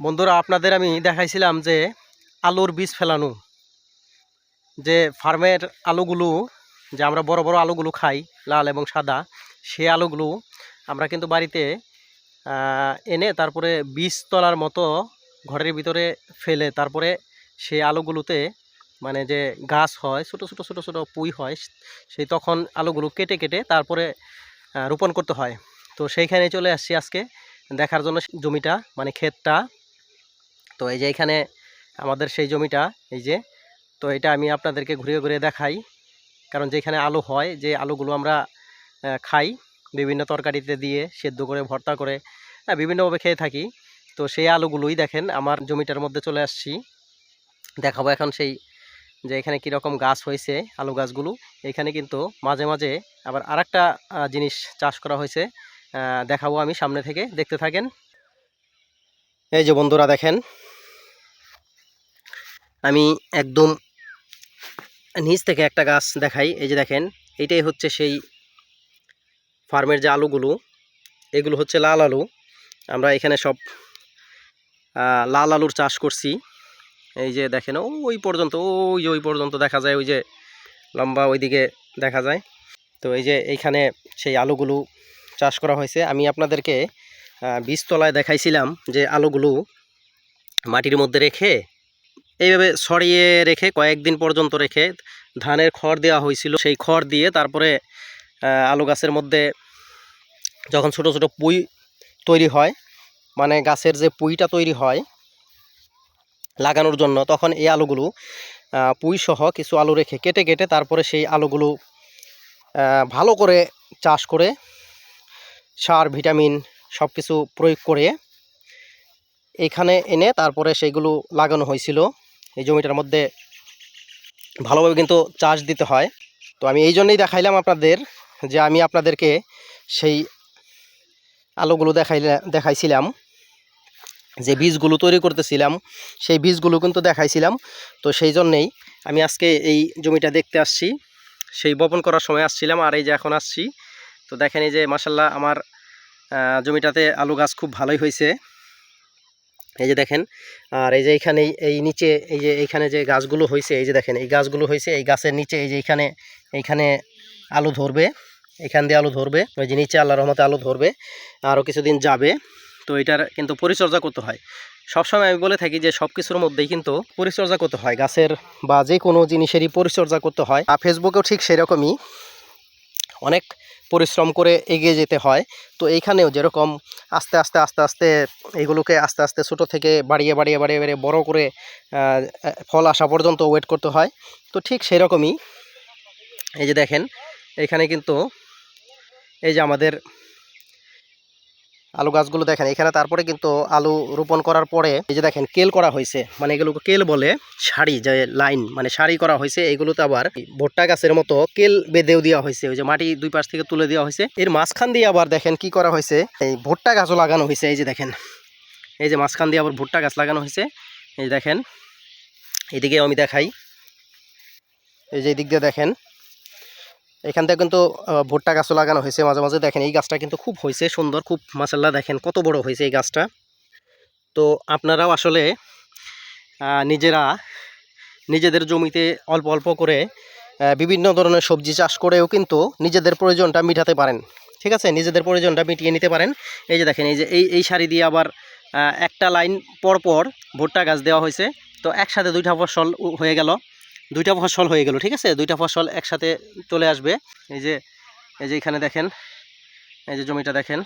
বন্ধুরা, আপনাদের আমি দেখাইছিলাম যে আলুর বীজ ফেলানো। যে ফার্মের আলুগুলো, যে আমরা বড় বড় আলুগুলো খাই, লাল এবং সাদা, সে আলুগুলো আমরা কিন্তু বাড়িতে এনে তারপরে বীজ তলার মতো ঘরের ভিতরে ফেলে, তারপরে সেই আলুগুলোতে মানে যে গাছ হয়, ছোটো ছোটো ছোটো ছোটো পুই হয়, সেই তখন আলুগুলো কেটে কেটে তারপরে রোপণ করতে হয়। তো সেইখানে চলে আসছি আজকে, দেখার জন্য জমিটা মানে ক্ষেতটা। তো এই যে এখানে আমাদের সেই জমিটা এই যে তো এটা আমি আপনাদেরকে ঘুরিয়ে ঘুরিয়ে দেখাই। কারণ যেখানে আলু হয় যে আলুগুলো আমরা খাই বিভিন্ন তরকারিতে দিয়ে সেদ্ধ করে ভর্তা করে বিভিন্নভাবে খেয়ে থাকি। তো সেই আলুগুলোই দেখেন আমার জমিটার মধ্যে চলে আসছি। দেখাবো এখন সেই যে এখানে কীরকম গাছ হয়েছে আলু গাছগুলো। এখানে কিন্তু মাঝে মাঝে আবার আহ, জিনিস চাষ করা হয়েছে দেখাবো আমি সামনে থেকে দেখতে থাকেন। এই যে বন্ধুরা দেখেন আমি একদম নিচ থেকে একটা গাছ দেখাই, এই যে দেখেন, এটাই হচ্ছে সেই ফার্মের যে আলুগুলো, এগুলো হচ্ছে লাল আলু। আমরা এখানে সব লাল আলুর চাষ করছি। এই যে দেখেন, ওই পর্যন্ত, ওই ওই পর্যন্ত দেখা যায়, ওই যে লম্বা ওইদিকে দেখা যায়। তো এই যে এইখানে সেই আলুগুলো চাষ করা হয়েছে। আমি আপনাদেরকে বীজতলায় দেখাইছিলাম যে আলুগুলো মাটির মধ্যে রেখে এইভাবে সরিয়ে রেখে কয়েকদিন পর্যন্ত রেখে ধানের খড় দেওয়া হয়েছিল। সেই খড় দিয়ে তারপরে আলু গাছের মধ্যে যখন ছোট ছোট পুই তৈরি হয় মানে গাছের যে পুইটা তৈরি হয় লাগানোর জন্য তখন এই আলুগুলো আহ, পুই সহ কিছু আলু রেখে কেটে কেটে তারপরে সেই আলুগুলো ভালো করে চাষ করে সার ভিটামিন সব কিছু প্রয়োগ করে এখানে এনে তারপরে সেইগুলো লাগানো হয়েছিল। এই জমিটার মধ্যে ভালোভাবে কিন্তু চাষ দিতে হয়। তো আমি এই জন্যই দেখাইলাম আপনাদের যে আমি আপনাদেরকে সেই আলুগুলো দেখাইলে, দেখাইছিলাম, যে বীজগুলো তৈরি করতেছিলাম, সেই বীজগুলো কিন্তু দেখাইছিলাম। তো সেই জন্যেই আমি আজকে এই জমিটা দেখতে আসছি। সেই বপন করার সময় আসছিলাম আর এই যে এখন আসছি। তো দেখেন এই যে মাসাল্লাহ আমার জমিটাতে আলু গাছ খুব ভালোই হয়েছে। এই যে দেখেন, আর এই যে এইখানে এই- এই নিচে এই যে এইখানে যে গাছগুলো হয়েছে এই যে দেখেন, এই গাছগুলো হয়েছে এই গাছের নিচে এই যে এইখানে এইখানে আলু ধরবে, এখান দিয়ে আলু ধরবে, ওই যে নিচে আল্লাহ রহমতে আলু ধরবে আরও কিছুদিন যাবে। তো এটার কিন্তু পরিচর্যা করতে হয়। সবসময় আমি বলে থাকি যে সব কিছুর মধ্যেই কিন্তু পরিচর্যা করতে হয়। গাছের বা যে কোনো জিনিসেরই পরিচর্যা করতে হয়। আর ফেসবুকেও ঠিক সেরকমই। অনেক পরিশ্রম করে এগিয়ে যেতে হয়। তো এইখানেও যেরকম আস্তে আস্তে আস্তে আস্তে এগুলোকে আস্তে আস্তে ছোটো থেকে বাড়িয়ে বাড়িয়ে বাড়িয়ে বাড়িয়ে বড় করে ফল আসা পর্যন্ত ওয়েট করতে হয়। তো ঠিক সেরকমই এই যে দেখেন, এখানে কিন্তু এই যে আমাদের আলু গাছগুলো দেখেন, এখানে তারপরে কিন্তু আলু রোপণ করার পরে এই যে দেখেন, কেল করা হয়েছে। মানে এগুলোকে কেল বলে সারি, যে লাইন মানে সারি করা হয়েছে। এইগুলোতে আবার ভুট্টা গাছের মতো কেল বেঁধেও দেওয়া হয়েছে। ওই যে মাটি দুই পাশ থেকে তুলে দেওয়া হয়েছে। এর মাঝখান দিয়ে আবার দেখেন কি করা হয়েছে, এই ভুট্টা গাছও লাগানো হয়েছে। এই যে দেখেন, এই যে মাঝখান দিয়ে আবার ভুট্টা গাছ লাগানো হয়েছে। এই দেখেন এদিকে আমি দেখাই। এই যে এদিক দিয়ে দেখেন এখান থেকে কিন্তু ভুট্টা গাছও লাগানো হয়েছে মাঝে মাঝে। দেখেন, এই গাছটা কিন্তু খুব হয়েছে সুন্দর, খুব মাসাল্লাহ দেখেন কত বড় হয়েছে এই গাছটা। তো আপনারাও আসলে নিজেরা নিজেদের জমিতে অল্প অল্প করে বিভিন্ন ধরনের সবজি চাষ করেও কিন্তু নিজেদের প্রয়োজনটা মিটাতে পারেন। ঠিক আছে? নিজেদের প্রয়োজনটা মিটিয়ে নিতে পারেন। এই যে দেখেন, এই যে, এই এই সারি দিয়ে আবার একটা লাইন পর পর ভুট্টা গাছ দেওয়া হয়েছে। তো একসাথে দুইটা ফসল হয়ে গেল। দুইটা ফসল হয়ে গেল, ঠিক আছে? দুইটা ফসল একসাথে চলে আসবে। এই যে এই যে এখানে দেখেন, এই যে জমিটা দেখেন।